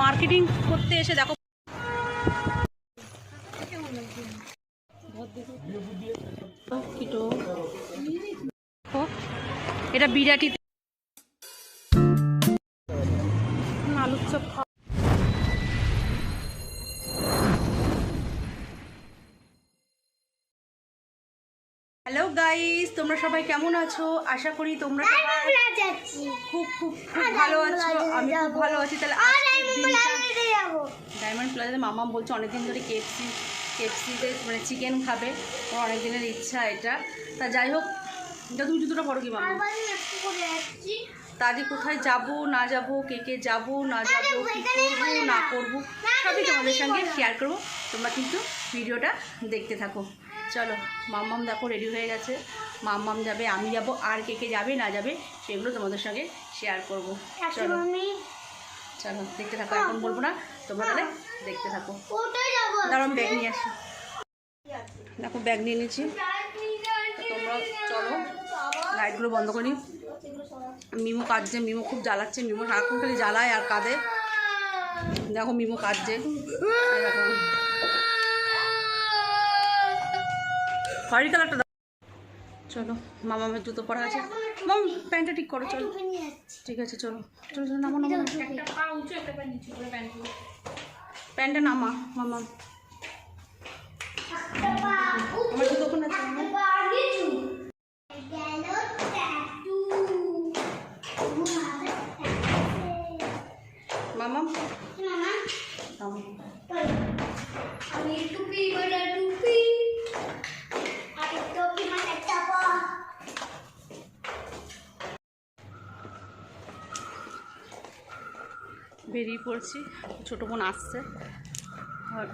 Marketing করতে এসে দেখো। এটা বিরাটি আলুর চপ হ্যালো গাইস তোমরা সবাই কেমন আছো? আশা করি তোমরা খুব খুব খুব ভালো আছো। আমি খুব ভালো আছি। তাহলে ডায়মন্ড প্লাজাতে মামা বলছে অনেকদিন ধরে কেএফসি কেএফসিতে মানে চিকেন খাবে। ওর অনেক দিনের ইচ্ছা এটা। তা যাই হোক এটা তুমি জুতোটা পড়ো কি মামা? তারই কোথায় যাব না যাব কে কে যাব না যাব কী করব না করব সবই তোমাদের সঙ্গে শেয়ার করব। তোমরা কিন্তু ভিডিওটা দেখতে থাকো। চলো মাম্মাম দেখো রেডি হয়ে গেছে। মাম্মাম যাবে আমি যাব আর কে কে যাবে না যাবে সেগুলো তোমাদের সঙ্গে শেয়ার করব। চলো। চলো দেখতে থাকো এখন বলব না তোমরা তাহলে দেখতে থাকো। দাঁড়ান ব্যাগ নিয়ে আসি। দেখো ব্যাগ নিয়ে নিয়েছি। তোমরা চলো লাইটগুলো বন্ধ করি মিমো কাঁদছে মিমো খুব জ্বালাচ্ছে মিমো সারাক্ষণ খালি জ্বালায় আর কাঁদে। দেখো মিমো কাঁদছে। দেখো। খয়েরি কালারটা দাও। চলো আমার জুতো পরা আছে। মাম প্যান্টটা ঠিক করো চলো। ঠিক আছে চলো। চলো চলো নামো নামো। প্যান্টটা নামা মামা। আমার জুতো কোন পড়ছি ছোটো বোন আসছে। আর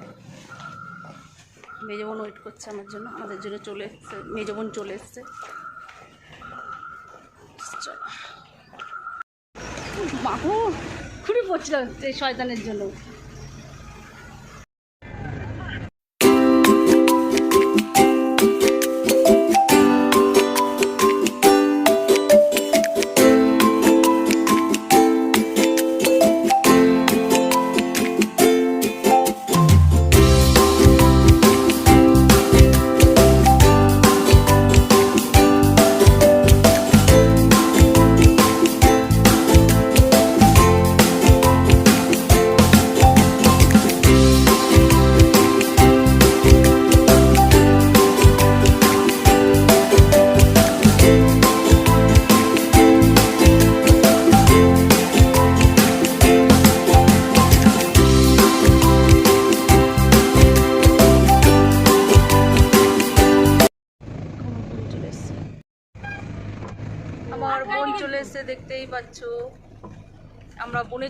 মেজো বোন ওয়েট করছে আমার জন্য। আমাদের জন্য চলে এসছে। মেজো বোন চলে এসছে। মাকু মাহু খুবই পড়ছিল এই শয়তানের জন্য।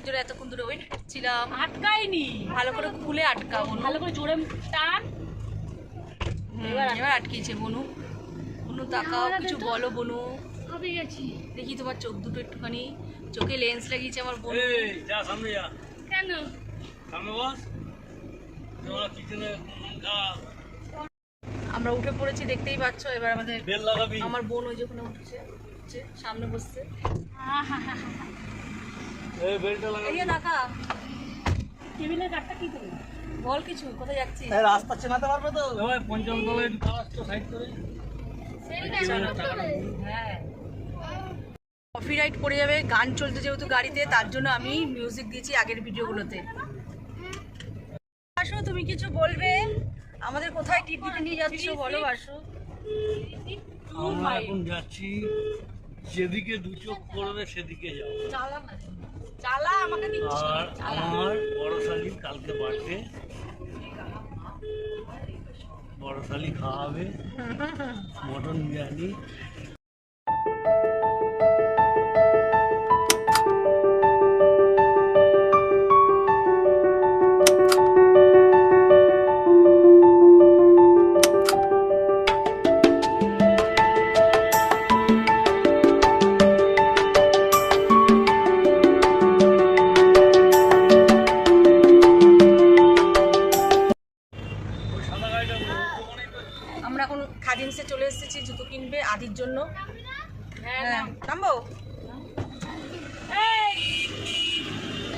জন্য এতক্ষণ ধরে ওয়েট করছিলাম আটকায়নি। ভালো করে খুলে আটকাবো ভালো করে জোরে টান। এবার এবার আটকেছে বনু। বনু তাকাও কিছু বলো বনু। দেখি তোমার চোখ দুটো একটুখানি। চোখে লেন্স লাগিয়েছে আমার বোন। যা সামনে যা। কেন? সামনে বস। আমরা উঠে পড়েছি দেখতেই পাচ্ছ এবার আমাদের বেল লাগাবি। আমার বোন ওই যেখানে উঠছে উঠছে, সামনে বসছে। বল কিছু কোথায় যাচ্ছিস? রাস্তা চেনাতে পারবে তো? পঞ্চম তলায় সাইড করে হ্যাঁ। কপিরাইট পড়ে যাবে গান চলতে যেহেতু গাড়িতে তার জন্য আমি মিউজিক দিয়েছি আগের ভিডিওগুলোতে বাসু তুমি কিছু বলবে? আমাদের কোথায় টিপ দিতে নিয়ে যাচ্ছ বলো বাসু আমরা এখন যাচ্ছি যেদিকে দু চোখ করবে সেদিকে যাও। চালা চালা আমাকে দিচ্ছিস আর আমার বড় শালি কালকে বাড়বে। বড় শালি খাওয়াবে। মটন বিরিয়ানি।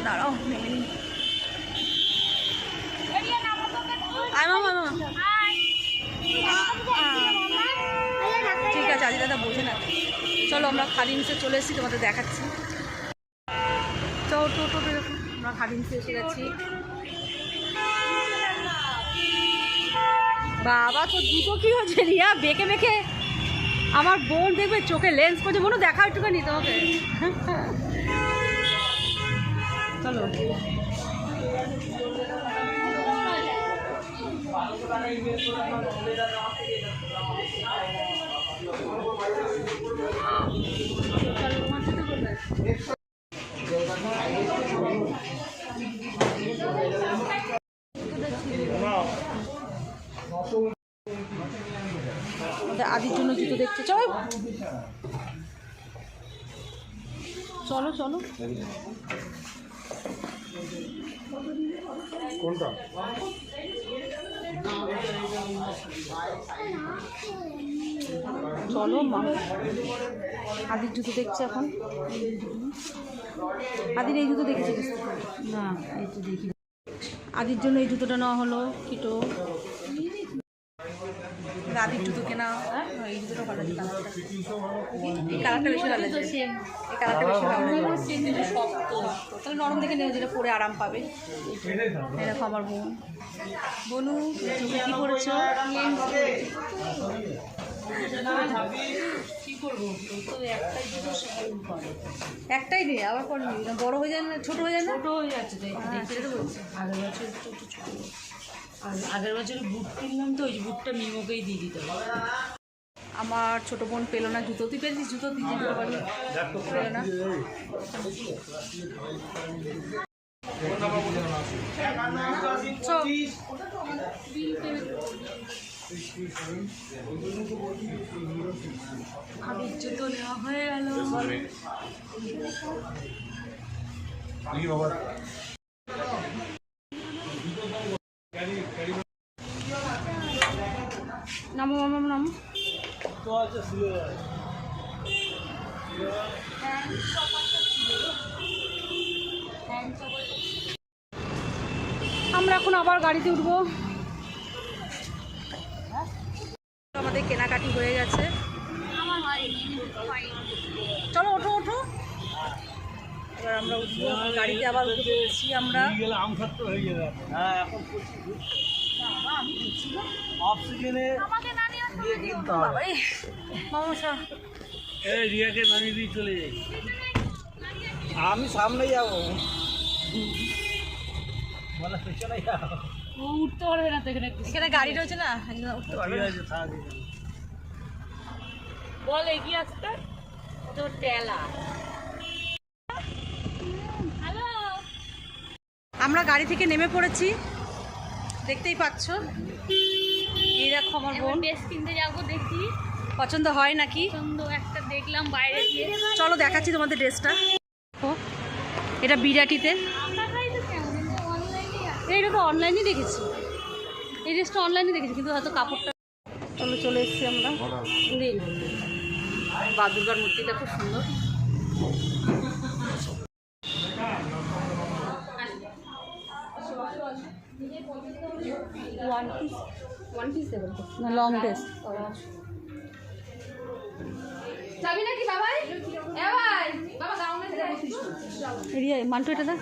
দাঁড়াও, নেমে নিই ঠিক আছে আজি দাদা বোঝে না। চলো, আমরা খাদিমসে চলে এসেছি, তোমাদের দেখাচ্ছি। চলো টোটো বেরোবো আমরা খাদিমসে এসে গেছি। বাবা তো দুটো কি হচ্ছে রিয়া? বেঁকে বেঁকে। আমার বোন দেখবে, চোখে লেন্স করছে মনে দেখা একটুখানি তোমাকে। চলো। আদির জন্য জুতো দেখতে চলো চলো চলো। চলো, মা। আদির জুতো দেখছে এখন। আদির এই জুতো দেখেছে না, এই তো দেখি। আদির জন্য এই জুতোটা নেওয়া হলো, কিটো। আদির জুতো কেনা। এই জুতোটা ভালো এই কালারটা বেশি ভালো লাগছে এই কালারটা বেশি ভালো লাগছে তাহলে নরম দেখে নেও যেটা পরে আরাম পাবে। দেখো আমার বোন বনু চোখে কি পড়েছো একটাই নেই আবার পর বড় হয়ে যায় না ছোট হয়ে যায় না? ছোট হয়ে যাচ্ছে বলছি। আগের বছর একটু ছোট। আগের বছর বুট কিনলাম তো ওই বুটটা মিমোকেই দিয়ে দিতে হবে। আমার ছোট বোন পেল না জুতো। তুই পেয়েছিস জুতো? দিতে পেল না। আবির জুতো নেওয়া হয়ে গেল। বাবা নামো মামা নামো আমরা এখন আবার গাড়িতে উঠবো। আমাদের কেনাকাটি হয়ে গেছে। চলো ওঠো ওঠো। এবার আমরা উঠবো গাড়িতে আবার উঠে পড়েছি আমরা। দিয়ে এই রিয়াকে নামিয়ে দিয়ে চলে যাই আমি সামনে যাব উঠতে পারবে না তো এখানে এখানে গাড়ি রয়েছে না উঠতে পারবে। বল এগিয়ে আসতে তো টেলা আমরা গাড়ি থেকে নেমে পড়েছি দেখতেই পাচ্ছ এই দেখো আমার বোন। ড্রেস কিনতে যাব দেখি। পছন্দ হয় নাকি? পছন্দ একটা দেখলাম বাইরে গিয়ে। চলো দেখাচ্ছি তোমাদের ড্রেসটা। এটা বিরাটিতে। এইটা তো অনলাইনে দেখেছি। এই ড্রেসটা অনলাইনে দেখেছি কিন্তু হয়তো কাপড়টা চলো চলে এসেছি আমরা। বা দুর্গার মূর্তিটা খুব সুন্দর। ওয়ান পিস লং ড্রেস যাবি নাকি বাবাই? বাবা মান্টু এটা দা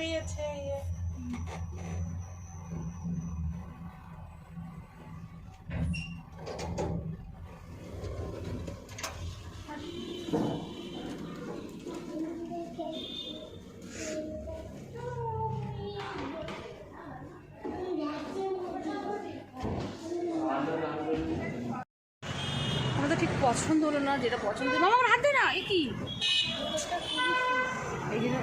পাঞ্জাবি আছে ইয়ে। আমার তো ঠিক পছন্দ হলো না, যেটা পছন্দ হলো আমার হাতে না, এ কি? এই জন্য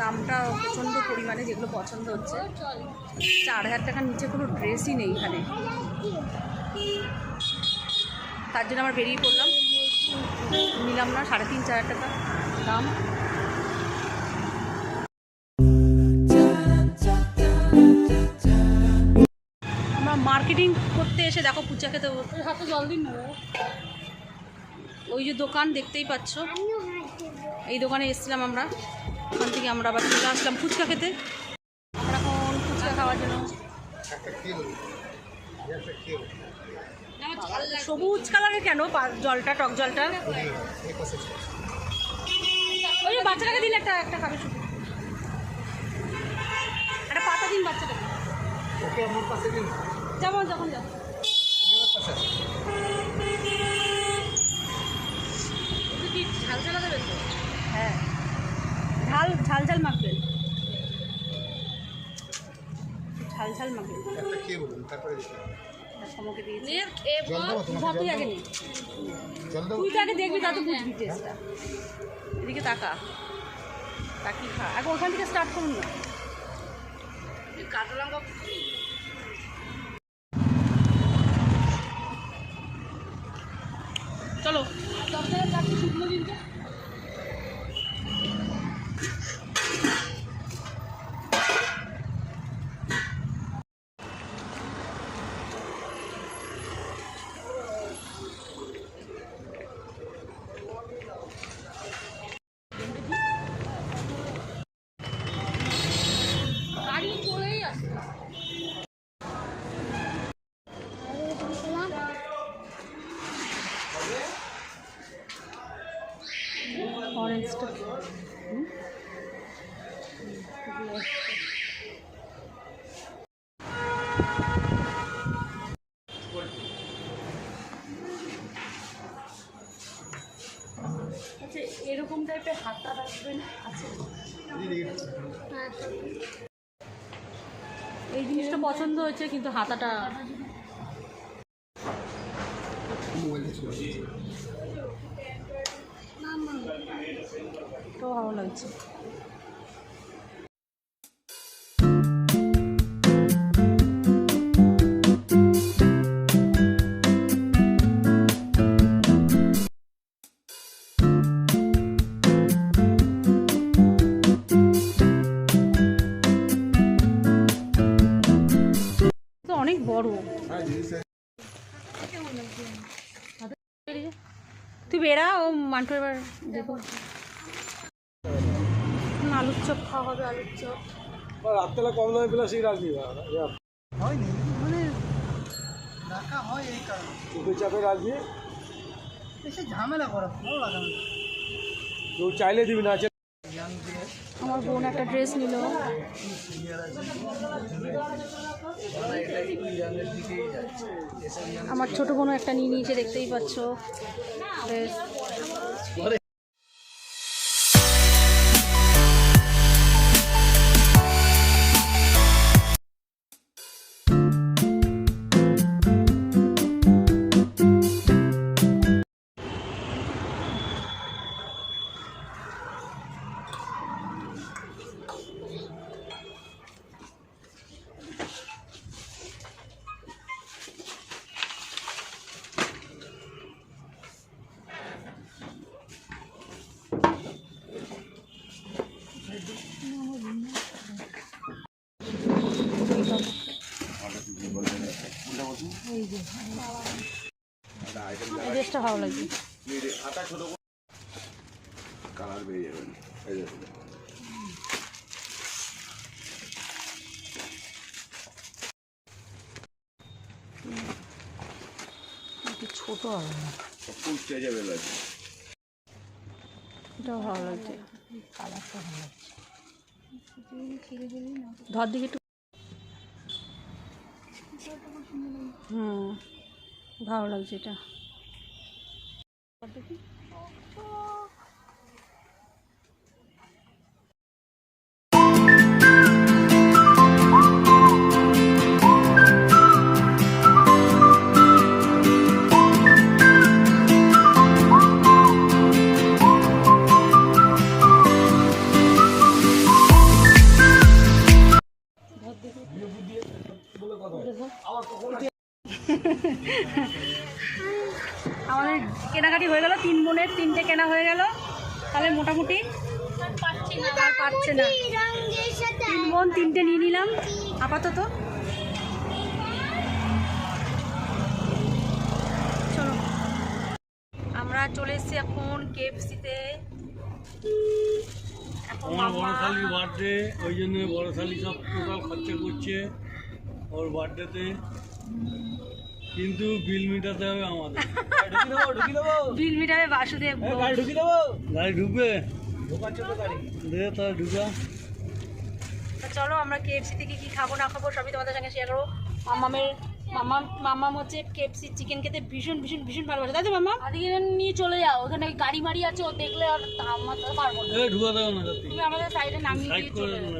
দামটা প্রচণ্ড পরিমাণে যেগুলো পছন্দ হচ্ছে। চার হাজার টাকার নিচে কোনো ড্রেসই নেই এখানে। তার জন্য আমরা বেরিয়ে পড়লাম। নিলাম না সাড়ে তিন চার টাকা দাম। আমরা মার্কেটিং করতে এসে দেখো পুচা খেতে হাতে জল দিন ওই যে দোকান দেখতেই পাচ্ছ। এই দোকানে এসেছিলাম আমরা। ওখান থেকে আমরা আবার চলে আসলাম ফুচকা খেতে। আমরা এখন ফুচকা খাওয়ার জন্য। সবুজ কালারের কেন? জলটা, টক জলটা? ওই বাচ্চাটাকে দিন একটা একটা খাবে শুধু। একটা পাতা দিন বাচ্চাটাকে। যেমন যখন যাব ঝাল ঝালা দেবে তো? হ্যাঁ। ঝাল ঝাল ঝাল মাখবেন ঝাল ঝাল মাখবেন তুই তো আগে দেখবি তা তো বুঝবি টেস্টটা এদিকে তাকা। তাকি খা? আগে ওখান থেকে স্টার্ট করুন না। কাঁচা লঙ্কা। চলো। গাড়ি এই জিনিসটা পছন্দ হয়েছে কিন্তু হাতাটা তো ভালো লাগছে। অনেক বড়। তুই বেরা ও মান্টু এবার দেখো। আলুর চপ খাওয়া হবে আলুর চপ। রাত্রেবেলা কম দামে পেলে সেই রাখবি হয়নি মানে রাখা হয় এই কারণে। চোখে চাপে রাখবি। বেশি ঝামেলা করা ভালো লাগে না। কেউ চাইলে দিবি না আমার বোন একটা ড্রেস নিল। আমার ছোট বোনও একটা নিয়ে নিয়েছে দেখতেই পাচ্ছ। ড্রেস এই ড্রেসটা ভালো লাগছে কালার বেরিয়ে যাবেন একটু ছোট হবে না। এটাও ভালো লাগছে। কালারটা ভালো লাগছে। ধর দিকে একটু। হুম ভালো লাগছে এটা। আমাদের কেনাকাটি হয়ে গেল তিন বোনের তিনটে কেনা হয়ে গেল। তাহলে মোটামুটি আর পাচ্ছে না। তিন বোন তিনটে নিয়ে নিলাম। আপাতত। চলো। আমরা চলে এসেছি এখন কেএফসিতে এখন আমার বড় শালির বার্থডে ওই জন্য বড় শালি সব টোটাল খরচা করছে ওর বার্থডেতে কিন্তু বিল মিটাতে হবে আমাদের। বিল মিটাবে বাসুদেব ঘোষ। গাড়ি ঢুকবে? দে তাহলে ঢুকা। তা চলো আমরা কেএফসি থেকে কি খাব না খাব সবই তোমাদের সঙ্গে শেয়ার করব। মামামের মামা মামাম হচ্ছে কেএফসি চিকেন খেতে ভীষণ ভীষণ ভীষণ ভালোবাসে। তাই তো মামা আদিকে নিয়ে চলে যাও ওখানে গাড়ি মাড়ি আছে ও দেখলে আর আমার তো পারব না। এ ঢুকা দেবো না তুমি আমাদের সাইডে নামিয়ে দিয়ে চলে যাও।